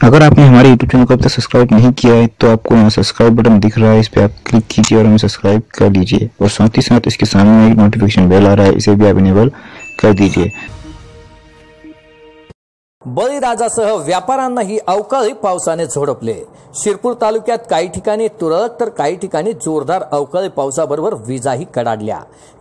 अगर आपने हमारे YouTube चैनल को अब तक सब्सक्राइब नहीं किया है तो आपको यहाँ सब्सक्राइब बटन दिख रहा है, इस पर आप क्लिक कीजिए और हमें सब्सक्राइब कर लीजिए और साथ ही साथ इसके सामने एक नोटिफिकेशन बेल आ रहा है, इसे भी आप इनेबल कर दीजिए। बळीराजासह व्यापाऱ्यांनाही अवकाळी पावसाने झोडपले. शिरपूर तालुक्यात काही ठिकाणी तुरळक तर काही ठिकाणी जोरदार अवकाळी पावसाबरोबर विजाही कडाडल्या.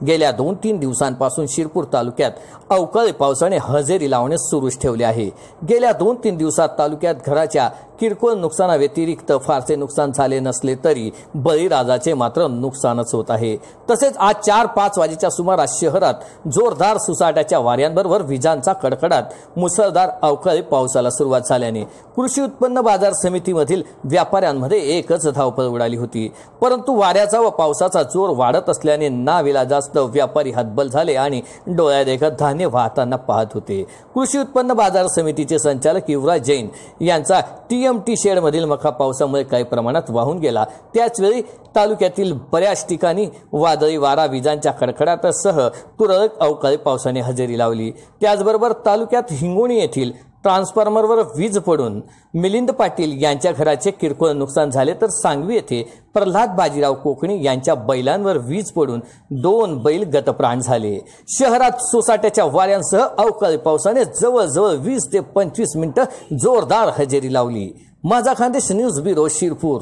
गेल्या दोन तीन दिवसांपासून शिरपूर तालुक्यात अवकाळी पावसाने हजेरी लावणे सुरूच ठेवले आहे. गेल्या दोन तीन दिवसात तालुक्यात घराच्या किरकोळ नुकसानाव्यतिरिक्त फारसे नुकसान झाले नसले तरी बळीराजाचे मात्र नुकसानच होत आहे. तसेच आज चार पाच वाजेच्या सुमारास शहरात जोरदार सुसाट्याच्या वाऱ्यांबरोबर विजांचा कडकडाट मुसळधार अवकाळी पावसाला सुरुवात झाल्याने कृषी उत्पन्न बाजार समितीमधील व्यापाऱ्यांमध्ये एकच धावपळ उडाली होती. परंतु वाऱ्याचा व पावसाचा जोर वाढत असल्याने नाविला जास्त व्यापारी हतबल झाले आणि डोळ्यादेखत धान्य वाहताना पाहत होते. कृषी उत्पन्न बाजार समितीचे संचालक युवराज जैन यांचा टीएमटी शेडमधील मका पावसामुळे काही प्रमाणात वाहून गेला. त्याचवेळी तालुक्यातील बऱ्याच ठिकाणी वादळी वारा विजांच्या कडकडाटासह तुरळक अवकाळी पावसाने हजेरी लावली. त्याचबरोबर तालुक्यात हिंगोणी येथील ट्रान्सफॉर्मरवर वीज पडून मिलिंद पाटील यांच्या घराचे किरकोळ नुकसान झाले तर सांगवी येथे प्रल्हाद बाजीराव कोकणी यांच्या बैलांवर वीज पडून दोन बैल गतप्राण झाले. शहरात सोसाट्याच्या वाऱ्यांसह अवकाळी पावसाने जवळजवळ वीस ते पंचवीस मिनिटं जोरदार हजेरी लावली. माझा खानदेश न्यूज ब्युरो शिरपूर.